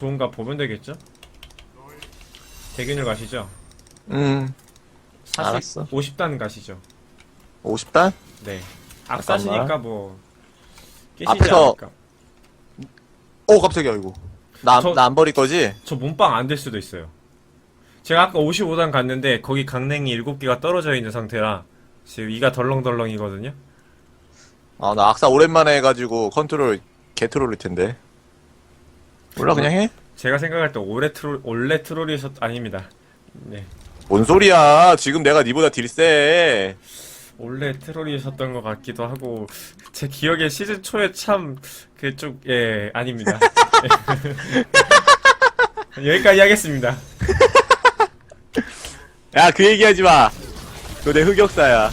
좋은가 보면 되겠죠? 대균을 가시죠. 음, 40, 알았어. 50단 가시죠. 50단? 네. 앞사시니까 잠깐만. 뭐 깨시지 앞에서- 않을까. 오, 깜짝이야, 이거. 나, 저- 나 안 버릴 거지? 저 몸빵 안 될 수도 있어요. 제가 아까 55단 갔는데 거기 강냉이 7개가 떨어져 있는 상태라 지금 이가 덜렁덜렁이거든요. 아, 나 악사 오랜만에 해가지고 컨트롤 개트롤일 텐데. 몰라, 그냥 해? 제가 생각할 때 올레 트롤 올레 트롤이셨 아닙니다. 네. 뭔 소리야. 지금 내가 니보다 딜 세. 원래 트롤이셨던 것 같기도 하고 제 기억에 시즌 초에 참 그쪽 예 아닙니다. 예. 여기까지 하겠습니다. 야, 그 얘기 하지 마. 너 내 흑역사야.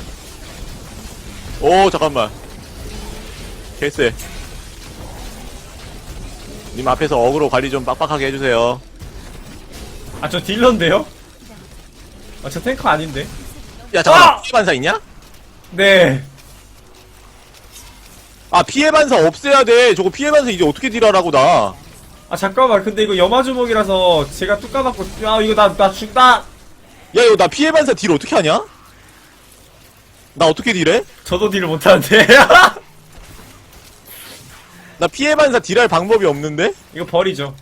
오, 잠깐만. 개쎄. 님 앞에서 어그로 관리 좀 빡빡하게 해주세요. 아 저 딜러인데요? 아 저 탱커 아닌데? 야, 잠깐만. 아! 피해 반사 있냐? 네. 아, 피해 반사 없애야 돼. 저거 피해 반사 이제 어떻게 딜하라고, 나. 아 잠깐만 근데 이거 염화주먹이라서 제가 뚝 까봤고 야 이거 나 나 죽다. 야, 이거 나 피해 반사 딜 어떻게 하냐? 나 어떻게 딜해? 저도 딜을 못하는데. 나 피해 반사 딜할 방법이 없는데? 이거 버리죠.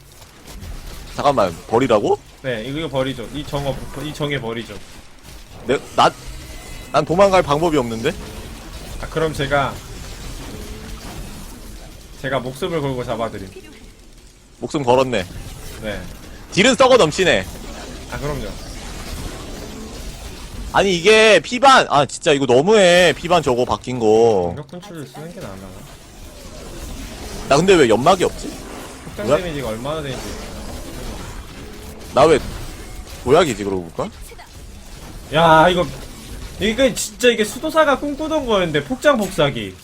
잠깐만, 버리라고? 네 이거 이거 버리죠. 이 정어 이 정에 버리죠. 내, 나, 난 도망갈 방법이 없는데? 아 그럼 제가 제가 목숨을 걸고 잡아드림. 목숨 걸었네. 네. 딜은 썩어 넘치네. 아 그럼요. 아니 이게 피반 아 진짜 이거 너무해 피반 저거 바뀐 거. 공격 컨트롤 쓰는 게 나나. 나 근데 왜 연막이 없지? 폭장 뭐야? 데미지가 얼마나 되는지. 나 왜 도약이지 그러고 볼까? 야 이거 이게 진짜 이게 수도사가 꿈꾸던 거였는데 폭장 복사기.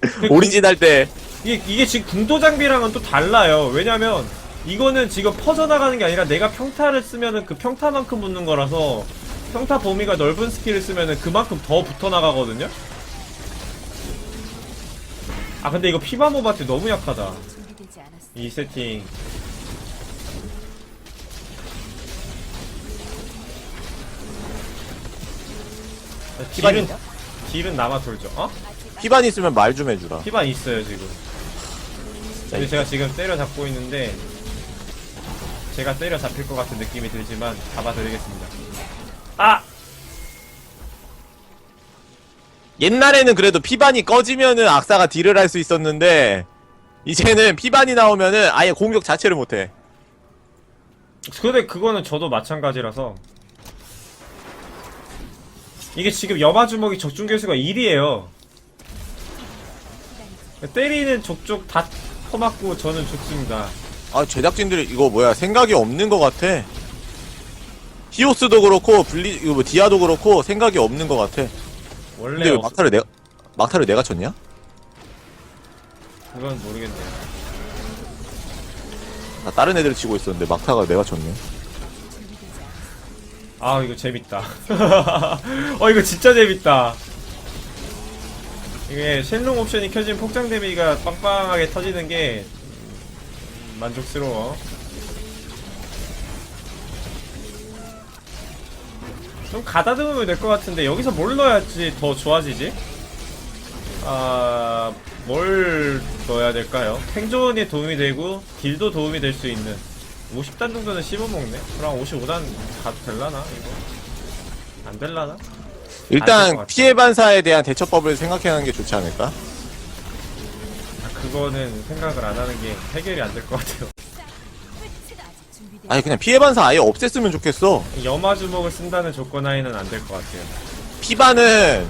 그 오리진 할 때 이게, 이게 지금 궁도 장비랑은 또 달라요. 왜냐면, 이거는 지금 퍼져나가는 게 아니라 내가 평타를 쓰면은 그 평타만큼 붙는 거라서, 평타 범위가 넓은 스킬을 쓰면은 그만큼 더 붙어나가거든요? 아, 근데 이거 피바모바트 너무 약하다. 이 세팅. 딜은? 딜은 남아 돌죠. 어? 피반 있으면 말 좀 해주라. 피반 있어요 지금. 근데 제가 지금 때려 잡고 있는데 제가 때려 잡힐 것 같은 느낌이 들지만 잡아드리겠습니다. 아! 옛날에는 그래도 피반이 꺼지면은 악사가 딜을 할 수 있었는데 이제는 피반이 나오면은 아예 공격 자체를 못해. 근데 그거는 저도 마찬가지라서 이게 지금 여마 주먹이 적중 개수가 1이에요. 때리는 족족 다 퍼맞고 저는 죽습니다. 아 제작진들이 이거 뭐야 생각이 없는 것 같아. 히오스도 그렇고 블리 이거 뭐 디아도 그렇고 생각이 없는 것 같아. 원래 근데 왜 없... 막타를 내가 막타를 내가 쳤냐? 그건 모르겠네요. 나 다른 애들 치고 있었는데 막타가 내가 쳤네. 아 이거 재밌다. 어 이거 진짜 재밌다. 이게 쉔롱 옵션이 켜진 폭장 데미지가 빵빵하게 터지는 게 음, 만족스러워. 좀 가다듬으면 될 것 같은데 여기서 뭘 넣어야지 더 좋아지지? 아... 뭘 넣어야 될까요? 생존에 도움이 되고 딜도 도움이 될 수 있는 50단 정도는 씹어먹네? 그럼 55단 가도 될라나 이거? 안 될라나? 일단. 피해 반사에 대한 대처법을 생각해하는 게 좋지 않을까? 아, 그거는 생각을 안 하는 게 해결이 안 될 것 같아요 준비되지 아니 그냥 피해 반사 아예 없앴으면 좋겠어. 염화 주먹을 쓴다는 조건 하에는 안 될 것 같아요 피반은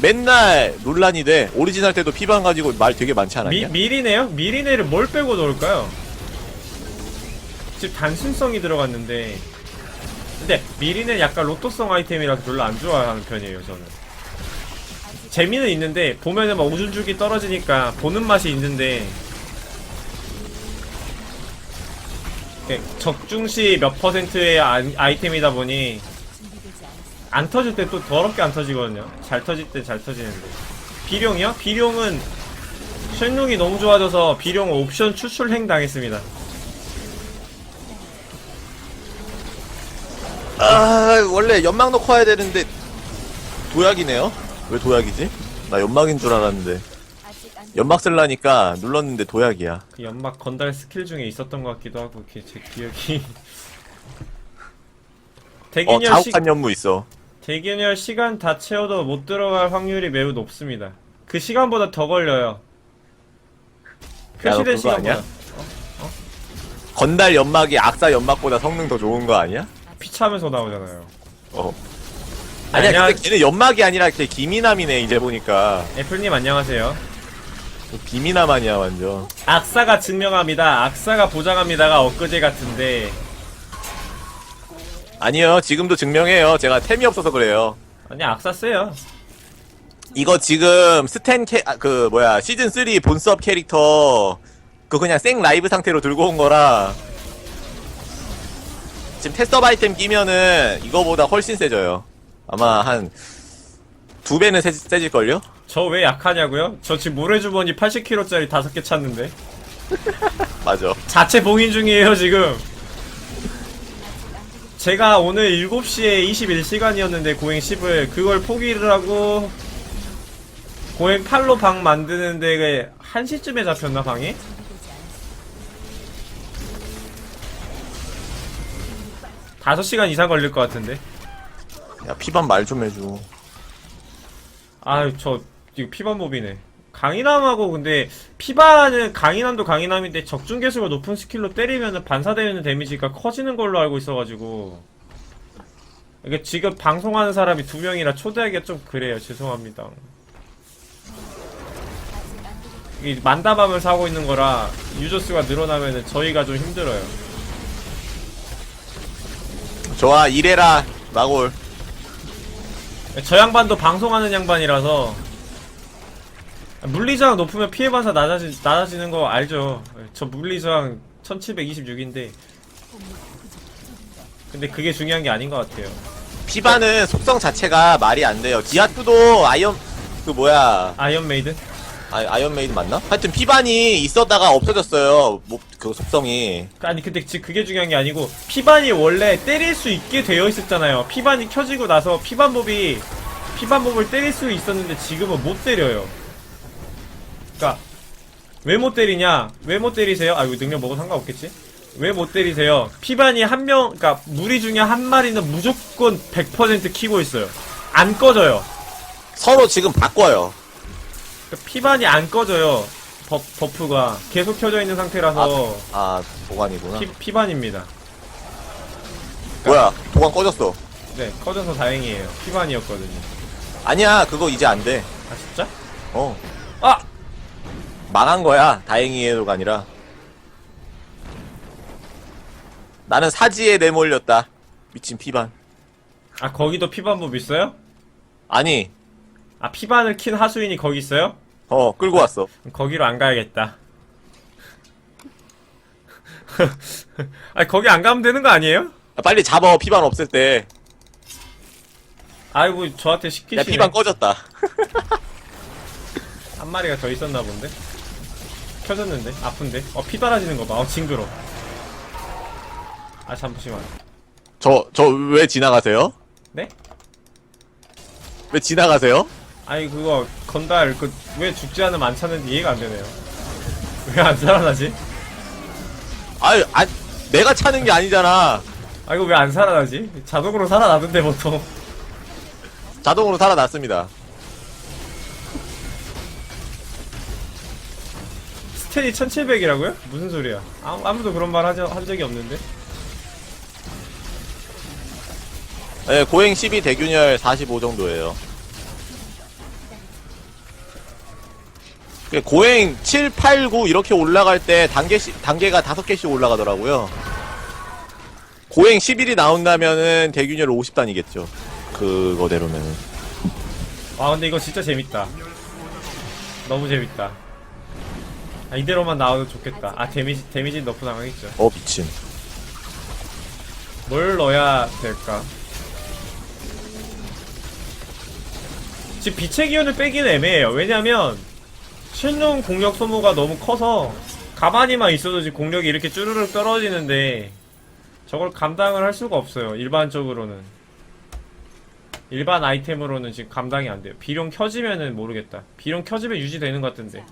맨날 논란이 돼. 오리지널 때도 피반 가지고 말 되게 많지 미, 않았냐? 미리네요? 미리네를 뭘 빼고 넣을까요? 지금 단순성이 들어갔는데 근데 미리는 약간 로또성 아이템이라서 별로 안 좋아하는 편이에요 저는 재미는 있는데 보면은 막 우준죽이 떨어지니까 보는 맛이 있는데 이게 적중시 몇 퍼센트의 아, 아이템이다 보니. 안 터질 때 또 더럽게 안 터지거든요 잘 터질 때 잘 터지는데 비룡이요? 비룡은 쉔룩이 너무 좋아져서 비룡 옵션 추출행 당했습니다. 아 원래 연막 넣고 와야 되는데 도약이네요? 왜 도약이지? 나 연막인 줄 알았는데 연막 쓸라니까 눌렀는데 도약이야 그 연막 건달 스킬 중에 있었던 것 같기도 하고 이렇게 제 기억이 어 대균열 시 자욱한 연무 있어 대균열 시간 다 채워도 못 들어갈 확률이 매우 높습니다. 그 시간보다 더 걸려요. 야, 너 표시된 그거 아니야? 시간보다 건달 연막이 악사 연막보다 성능 더 좋은 거 아니야? 피차면서 나오잖아요. 어 아니야 아니야. 근데 걔는 연막이 아니라 걔 기미남이네 이제 보니까 애플님 안녕하세요. 비미남 아니야 완전 악사가 증명합니다. 악사가 보장합니다가 엊그제 같은데 아니요 지금도 증명해요 제가 템이 없어서 그래요 아니 악사 세요. 이거 지금 스탠 캐, 아, 그, 뭐야, 시즌 3 본섭 캐릭터, 그 그냥 생 라이브 상태로 들고 온 거라, 지금 테스트업 아이템 끼면은 이거보다 훨씬 세져요. 아마 한, 두 배는 세, 세질걸요? 저 왜 약하냐고요? 저 지금 모래주머니 80kg짜리 5개 찾는데 맞아. 자체 봉인 중이에요 지금. 제가 오늘 7시에 21시간이었는데 고행 10을 그걸 포기를 하고 고행 8로 방 만드는데 1시쯤에 잡혔나 방이? 않았어. 5시간 이상 걸릴 것 같은데 야, 피반 말 좀 해줘. 아유 저 이거 피반몹이네 강인함하고 근데 피반은 강인함도 강인함인데 적중 개수가 높은 스킬로 때리면 반사되는 데미지가 커지는 걸로 알고 있어가지고. 이게 지금 방송하는 사람이 두 명이라 초대하기가 좀 그래요. 죄송합니다. 이 만다밤을 사고 있는 거라 유저 수가 늘어나면은 저희가 좀 힘들어요. 좋아, 이래라, 마골. 저 양반도 방송하는 양반이라서 물리저항 높으면 피해 반사 낮아지, 낮아지는 거 알죠? 저 물리저항 1726인데 근데 그게 중요한 게 아닌 것 같아요. 피반은 속성 자체가 말이 안 돼요. 디아투도 아이언, 그 뭐야, 아이언 메이든? 아, 아이언 메이드 맞나? 하여튼 피반이 있었다가 없어졌어요. 뭐, 그 속성이. 아니 근데 지금 그게 중요한 게 아니고 피반이 원래 때릴 수 있게 되어 있었잖아요. 피반이 켜지고 나서 피반몹이 피반몹을 때릴 수 있었는데 지금은 못 때려요. 그니까 왜 못 때리냐? 왜 못 때리세요? 아 이거 능력 먹어 상관없겠지? 왜 못 때리세요? 피반이 한 명, 그니까 무리 중에 한 마리는 무조건 100% 키고 있어요. 안 꺼져요. 서로 지금 바꿔요. 그러니까 피반이 안 꺼져요. 버, 버프가 계속 켜져 있는 상태라서 아, 보관이구나. 피, 피반입니다. 뭐야, 보관 꺼졌어. 네, 꺼져서 다행이에요. 피반이었거든요. 아니야, 그거 이제 안 돼. 아 진짜? 어. 아! 망한 거야. 다행히에도가 아니라. 나는 사지에 내몰렸다. 미친 피반. 아 거기도 피반법 있어요? 아니, 아 피반을 킨 하수인이 거기 있어요? 어, 끌고 왔어. 그럼 거기로 안 가야겠다. 아 거기 안 가면 되는 거 아니에요? 야, 빨리 잡아, 피반 없을 때. 아이고 저한테 야, 시키시네. 피반 꺼졌다. 한 마리가 더 있었나 본데? 켜졌는데? 아픈데? 어 피 떨어지는 거 봐. 어 징그러. 아 잠시만. 저, 저 왜 지나가세요? 네? 왜 지나가세요? 아니 그거 건달 그 왜 죽지 않으면 안 차는지 이해가 안 되네요. 왜 안 살아나지? 아유, 안, 내가 차는 게 아니잖아. 아 이거 왜 안 살아나지? 자동으로 살아나던데 보통. 자동으로 살아났습니다. 스테이 1700이라고요? 무슨 소리야? 아무, 아무도 그런 말 하자, 한 적이 없는데? 네, 고행 12 대균열 45 정도예요. 그 고행 7, 8, 9 이렇게 올라갈 때 단계씩, 단계가 5개씩 올라가더라고요. 고행 11이 나온다면은 대균열 50단이겠죠. 그거대로면은. 아 근데 이거 진짜 재밌다. 너무 재밌다. 아, 이대로만 나와도 좋겠다. 아 데미지 데미지 너프 당하겠죠. 어, 미친. 뭘 넣어야 될까? 지금 빛의 기운을 빼기는 애매해요. 왜냐면 신용 공격 소모가 너무 커서 가만히만 있어도 지금 공력이 이렇게 쭈르륵 떨어지는데 저걸 감당을 할 수가 없어요 일반적으로는 일반 아이템으로는 지금 감당이 안 돼요 비룡 켜지면은 모르겠다 비룡 켜지면 유지되는 것 같은데